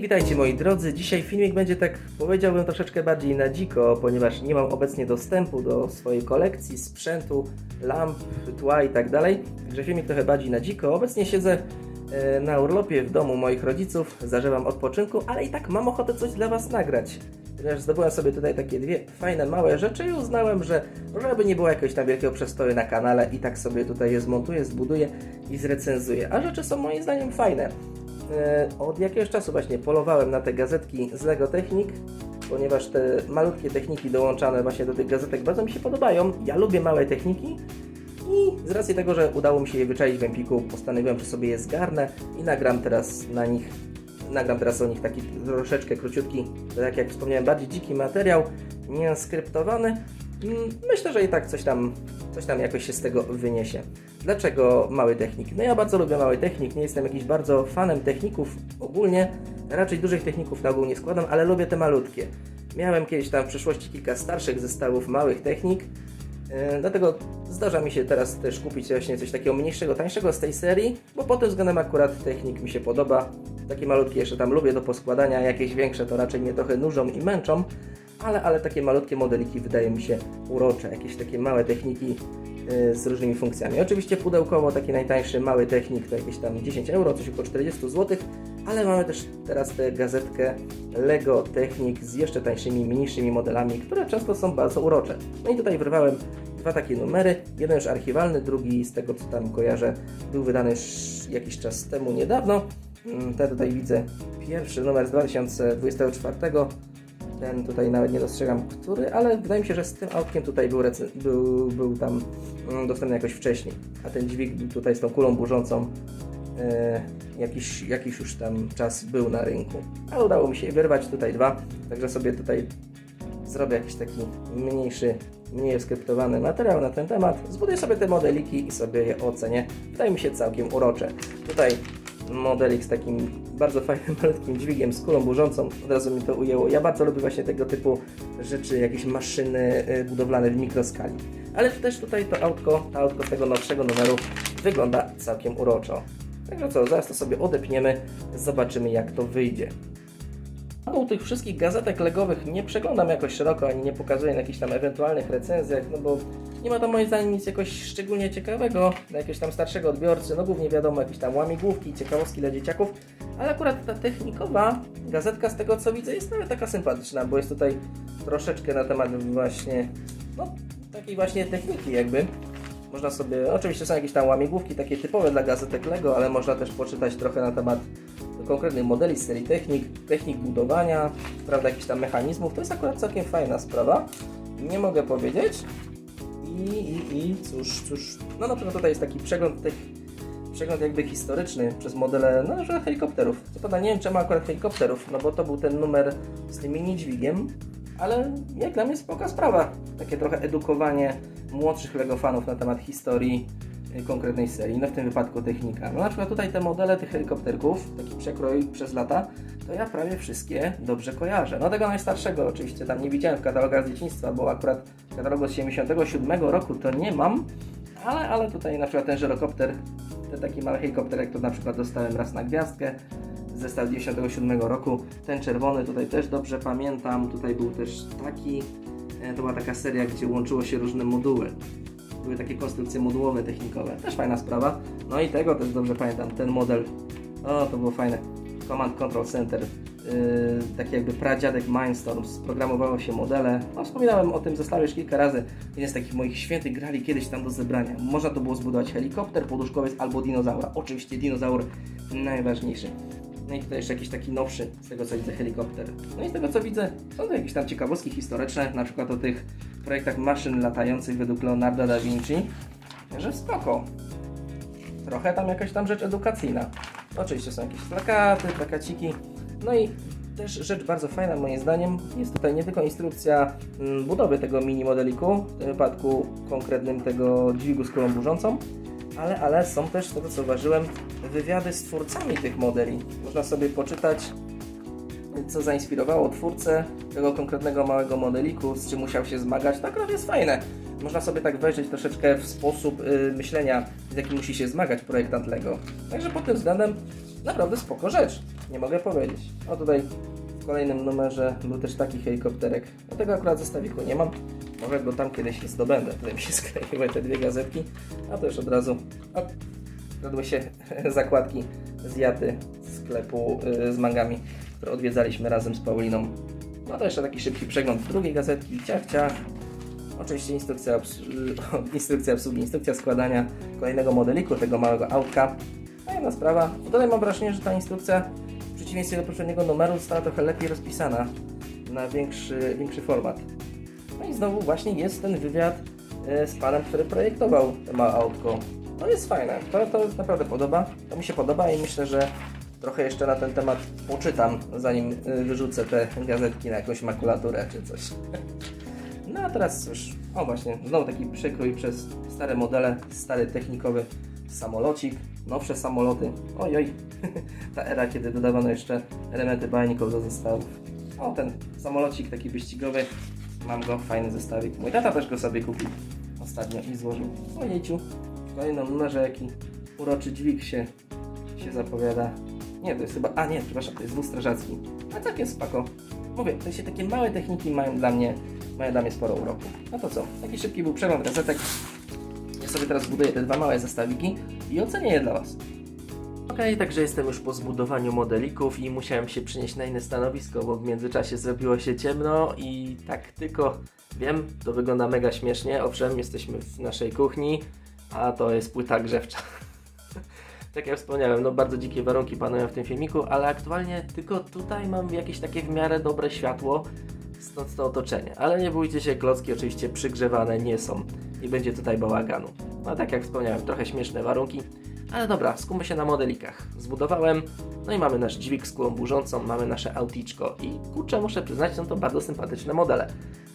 witajcie moi drodzy. Dzisiaj filmik będzie tak, powiedziałbym, troszeczkę bardziej na dziko, ponieważ nie mam obecnie dostępu do swojej kolekcji sprzętu, lamp, tła i tak dalej. Także filmik trochę bardziej na dziko. Obecnie siedzę e, na urlopie w domu moich rodziców, zażywam odpoczynku, ale i tak mam ochotę coś dla Was nagrać. Ponieważ zdobyłem sobie tutaj takie dwie fajne, małe rzeczy i uznałem, że żeby nie było jakiegoś tam wielkiego przestoju na kanale i tak sobie tutaj je zmontuję, zbuduję i zrecenzuję. A rzeczy są moim zdaniem fajne. E, Od jakiegoś czasu właśnie polowałem na te gazetki z Lego Technik, ponieważ te malutkie techniki dołączane właśnie do tych gazetek bardzo mi się podobają. Ja lubię małe techniki i z racji tego, że udało mi się je wyczaić w Empiku, postanowiłem, że sobie je zgarnę i nagram teraz na nich, nagram teraz o nich taki troszeczkę króciutki, tak jak wspomniałem, bardziej dziki materiał, nie skryptowany. Mm, Myślę, że i tak coś tam, coś tam jakoś się z tego wyniesie. Dlaczego mały technik? No ja bardzo lubię mały technik, nie jestem jakiś bardzo fanem techników ogólnie, raczej dużych techników na ogół nie składam, ale lubię te malutkie. Miałem kiedyś tam w przeszłości kilka starszych zestawów małych technik, Yy, Dlatego zdarza mi się teraz też kupić właśnie coś takiego mniejszego, tańszego z tej serii, bo pod tym względem akurat technik mi się podoba. Takie malutkie jeszcze tam lubię do poskładania, jakieś większe to raczej mnie trochę nużą i męczą, ale, ale takie malutkie modeliki wydają mi się urocze, jakieś takie małe techniki z różnymi funkcjami. Oczywiście pudełkowo taki najtańszy mały technik to jakieś tam 10 euro, coś około 40 zł, ale mamy też teraz tę gazetkę Lego Technik z jeszcze tańszymi, mniejszymi modelami, które często są bardzo urocze. No i tutaj wyrwałem dwa takie numery, jeden już archiwalny, drugi z tego co tam kojarzę był wydany jakiś czas temu niedawno. Mm, Te tutaj widzę pierwszy numer z 2024. Ten tutaj nawet nie dostrzegam, który, ale wydaje mi się, że z tym autkiem tutaj był, był, był tam mm, dostępny jakoś wcześniej. A ten dźwig tutaj z tą kulą burzącą e, jakiś, jakiś już tam czas był na rynku. Ale udało mi się wyrwać tutaj dwa, także sobie tutaj zrobię jakiś taki mniejszy, mniej skryptowany materiał na ten temat. Zbuduję sobie te modeliki i sobie je ocenię. Wydaje mi się całkiem urocze. Tutaj modelik z takim bardzo fajnym, malutkim dźwigiem, z kulą burzącą. Od razu mi to ujęło. Ja bardzo lubię właśnie tego typu rzeczy, jakieś maszyny y, budowlane w mikroskali. Ale też tutaj to autko, to autko tego nowszego numeru wygląda całkiem uroczo. Także co, zaraz to sobie odepniemy, zobaczymy jak to wyjdzie. U tych wszystkich gazetek legowych nie przeglądam jakoś szeroko, ani nie pokazuję na jakichś tam ewentualnych recenzjach, no bo nie ma to moim zdaniem nic jakoś szczególnie ciekawego dla jakiegoś tam starszego odbiorcy, no głównie wiadomo jakieś tam łamigłówki, ciekawostki dla dzieciaków, ale akurat ta technikowa gazetka z tego co widzę jest nawet taka sympatyczna, bo jest tutaj troszeczkę na temat właśnie, no takiej właśnie techniki jakby. Można sobie, oczywiście są jakieś tam łamigłówki takie typowe dla gazetek Lego, ale można też poczytać trochę na temat konkretnych modeli serii technik, technik budowania, prawda, jakichś tam mechanizmów. To jest akurat całkiem fajna sprawa. Nie mogę powiedzieć. I, i, i cóż, cóż, no na przykład tutaj jest taki przegląd tych, przegląd jakby historyczny przez modele, no że helikopterów. Co prawda nie wiem czemu akurat helikopterów, no bo to był ten numer z tym mini dźwigiem, ale jak dla mnie spoko sprawa. Takie trochę edukowanie młodszych LEGO fanów na temat historii konkretnej serii, no w tym wypadku technika. No na przykład tutaj te modele tych helikopterków, taki przekrój przez lata, to ja prawie wszystkie dobrze kojarzę. No tego najstarszego oczywiście tam nie widziałem w katalogach z dzieciństwa, bo akurat katalogu z 77 roku to nie mam, ale, ale tutaj na przykład ten żyrokopter, ten taki mały helikopter, jak to na przykład dostałem raz na gwiazdkę, zestaw 97 roku, ten czerwony tutaj też dobrze pamiętam, tutaj był też taki, e, to była taka seria, gdzie łączyło się różne moduły. Były takie konstrukcje modułowe, technikowe. Też fajna sprawa. No i tego też dobrze pamiętam. Ten model. O, to było fajne. Command Control Center. Yy, taki jakby pradziadek Mindstorms. Programowało się modele. No, wspominałem o tym zestawie już kilka razy. Jeden z takich moich świętych grali kiedyś tam do zebrania. Można to było zbudować helikopter, poduszkowiec albo dinozaura. Oczywiście dinozaur najważniejszy. No i tutaj jeszcze jakiś taki nowszy, z tego co widzę, helikopter. No i z tego co widzę, są to jakieś tam ciekawostki historyczne, na przykład o tych projektach maszyn latających według Leonardo da Vinci. Że spoko. Trochę tam jakaś tam rzecz edukacyjna. Oczywiście są jakieś plakaty, plakaciki. No i też rzecz bardzo fajna moim zdaniem jest tutaj nie tylko instrukcja mm, budowy tego mini modeliku, w tym wypadku konkretnym tego dźwigu z kulą burzącą, ale, ale są też, z tego co zauważyłem, wywiady z twórcami tych modeli. Można sobie poczytać, co zainspirowało twórcę tego konkretnego małego modeliku, z czym musiał się zmagać. To akurat jest fajne. Można sobie tak wejrzeć troszeczkę w sposób y, myślenia, z jakim musi się zmagać projektant Lego. Także pod tym względem naprawdę spoko rzecz, nie mogę powiedzieć. O tutaj w kolejnym numerze był też taki helikopterek. No tego akurat zestawiku nie mam. Może go tam kiedyś zdobędę. Tutaj mi się skleiły te dwie gazetki, a to już od razu op, zjadły się zakładki z Jaty sklepu y, z mangami, które odwiedzaliśmy razem z Pauliną. No to jeszcze taki szybki przegląd drugiej gazetki, ciach, ciach. Oczywiście instrukcja, instrukcja obsługi, instrukcja składania kolejnego modeliku, tego małego autka. Fajna sprawa. Bo tutaj mam wrażenie, że ta instrukcja w przeciwieństwie do poprzedniego numeru została trochę lepiej rozpisana na większy, większy format. I znowu właśnie jest ten wywiad e, z panem, który projektował to małe autko. No jest fajne, to, to naprawdę podoba, to mi się podoba i myślę, że trochę jeszcze na ten temat poczytam, zanim e, wyrzucę te gazetki na jakąś makulaturę czy coś. No a teraz cóż, o właśnie, znowu taki przekrój przez stare modele, stary technikowy samolocik, nowsze samoloty. Oj, oj, ta era, kiedy dodawano jeszcze elementy bajników do zestawów. O, ten samolocik taki wyścigowy, mam go, fajny zestawik. Mój tata też go sobie kupił ostatnio i złożył. O jejciu, w kolejnym numerze jaki uroczy dźwig się, się zapowiada. Nie, to jest chyba, a nie, przepraszam, to jest wóz strażacki. A tak jest spoko. Mówię, to się takie małe techniki mają dla mnie, mają dla mnie sporo uroku. No to co, taki szybki był przegląd gazetek. Ja sobie teraz buduję te dwa małe zestawiki i ocenię je dla Was. Okej, także jestem już po zbudowaniu modelików i musiałem się przenieść na inne stanowisko, bo w międzyczasie zrobiło się ciemno i tak tylko wiem, to wygląda mega śmiesznie. Owszem, jesteśmy w naszej kuchni, a to jest płyta grzewcza. tak jak wspomniałem, no bardzo dzikie warunki panują w tym filmiku, ale aktualnie tylko tutaj mam jakieś takie w miarę dobre światło, stąd to otoczenie. Ale nie bójcie się, klocki oczywiście przygrzewane nie są i będzie tutaj bałaganu. No tak jak wspomniałem, trochę śmieszne warunki, ale dobra, skupmy się na modelikach. Zbudowałem, no i mamy nasz dźwig z kulą burzącą, mamy nasze auticzko i kurczę, muszę przyznać, są to bardzo sympatyczne modele.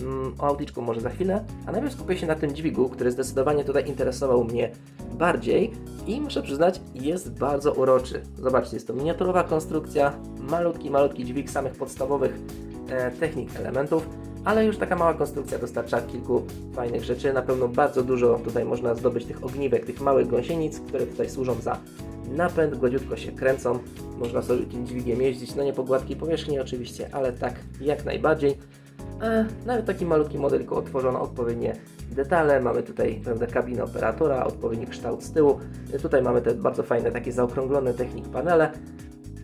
Mm, o auticzku może za chwilę, a najpierw skupię się na tym dźwigu, który zdecydowanie tutaj interesował mnie bardziej i muszę przyznać, jest bardzo uroczy. Zobaczcie, jest to miniaturowa konstrukcja, malutki, malutki dźwig samych podstawowych e, technik elementów, ale już taka mała konstrukcja dostarcza kilku fajnych rzeczy. Na pewno bardzo dużo tutaj można zdobyć tych ogniwek, tych małych gąsienic, które tutaj służą za napęd, gładziutko się kręcą. Można sobie tym dźwigiem jeździć, no nie po gładkiej powierzchni oczywiście, ale tak jak najbardziej. E, nawet taki malutki modelku otworzono odpowiednie detale. Mamy tutaj prawda, kabinę operatora, odpowiedni kształt z tyłu. E, Tutaj mamy te bardzo fajne, takie zaokrąglone technik panele.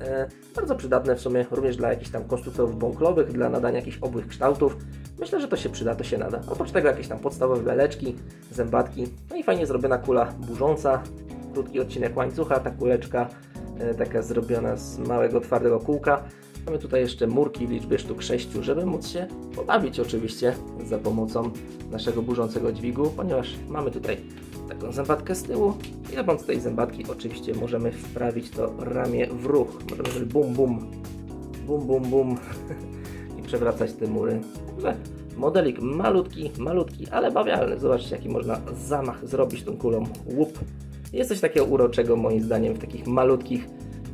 E, bardzo przydatne w sumie również dla jakichś tam konstruktorów bąklowych, dla nadania jakichś obłych kształtów. Myślę, że to się przyda, to się nada. Oprócz tego jakieś tam podstawowe beleczki, zębatki, no i fajnie zrobiona kula burząca, krótki odcinek łańcucha, ta kuleczka e, taka zrobiona z małego twardego kółka. Mamy tutaj jeszcze murki w liczbie sztuk 6, żeby móc się pobawić oczywiście za pomocą naszego burzącego dźwigu, ponieważ mamy tutaj taką zębatkę z tyłu i za tej zębatki oczywiście możemy wprawić to ramię w ruch. Możemy zrobić bum bum, bum bum bum i przewracać te mury. Także modelik malutki, malutki, ale bawialny. Zobaczcie jaki można zamach zrobić tą kulą. Łup. Jest coś takiego uroczego moim zdaniem w takich malutkich,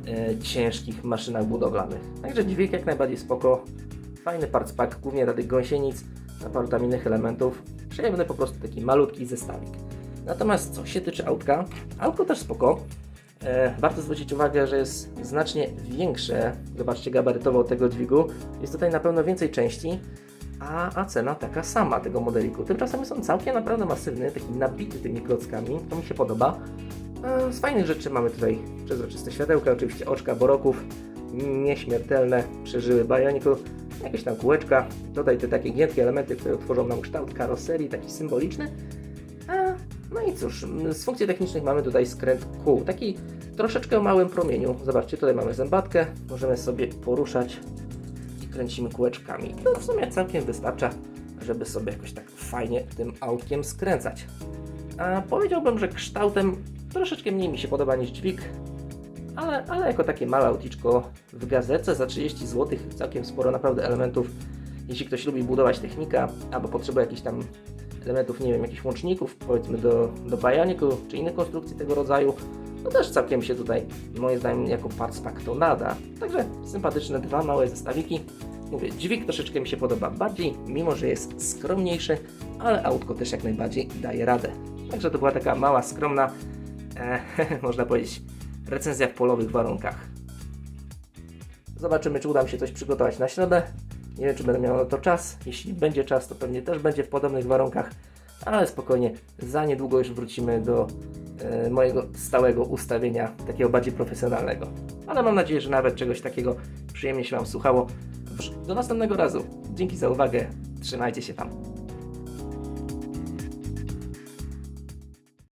e, ciężkich maszynach budowlanych. Także dźwig jak najbardziej spoko. Fajny parts pack, głównie dla tych gąsienic, na paru tam innych elementów. Przyjemny po prostu taki malutki zestawik. Natomiast co się tyczy autka, autko też spoko. E, warto zwrócić uwagę, że jest znacznie większe, zobaczcie gabarytowo tego dźwigu. Jest tutaj na pewno więcej części, a, a cena taka sama tego modeliku. Tymczasem jest on całkiem naprawdę masywny, taki nabity tymi klockami, to mi się podoba. E, z fajnych rzeczy mamy tutaj przezroczyste światełka, oczywiście oczka boroków, nieśmiertelne, przeżyły bajoniku, jakieś tam kółeczka, tutaj te takie giętkie elementy, które tworzą nam kształt karoserii, taki symboliczny. No i cóż, z funkcji technicznych mamy tutaj skręt kół, taki troszeczkę małym promieniu. Zobaczcie, tutaj mamy zębatkę, możemy sobie poruszać i kręcimy kółeczkami. To w sumie całkiem wystarcza, żeby sobie jakoś tak fajnie tym autkiem skręcać. A powiedziałbym, że kształtem troszeczkę mniej mi się podoba niż dźwig, ale, ale jako takie małe auticzko w gazece za 30 zł całkiem sporo naprawdę elementów. Jeśli ktoś lubi budować technika, albo potrzebuje jakichś tam elementów, nie wiem, jakichś łączników, powiedzmy do, do Bionicu, czy innych konstrukcji tego rodzaju, no też całkiem się tutaj, moim zdaniem, jako parts pack to nada. Także sympatyczne dwa małe zestawiki. Mówię, dźwig troszeczkę mi się podoba bardziej, mimo że jest skromniejszy, ale autko też jak najbardziej daje radę. Także to była taka mała, skromna, e, można powiedzieć, recenzja w polowych warunkach. Zobaczymy, czy uda mi się coś przygotować na środę. Nie wiem, czy będę miał na to czas. Jeśli będzie czas, to pewnie też będzie w podobnych warunkach, ale spokojnie, za niedługo już wrócimy do e, mojego stałego ustawienia, takiego bardziej profesjonalnego. Ale mam nadzieję, że nawet czegoś takiego przyjemnie się Wam słuchało. Do następnego razu. Dzięki za uwagę. Trzymajcie się tam.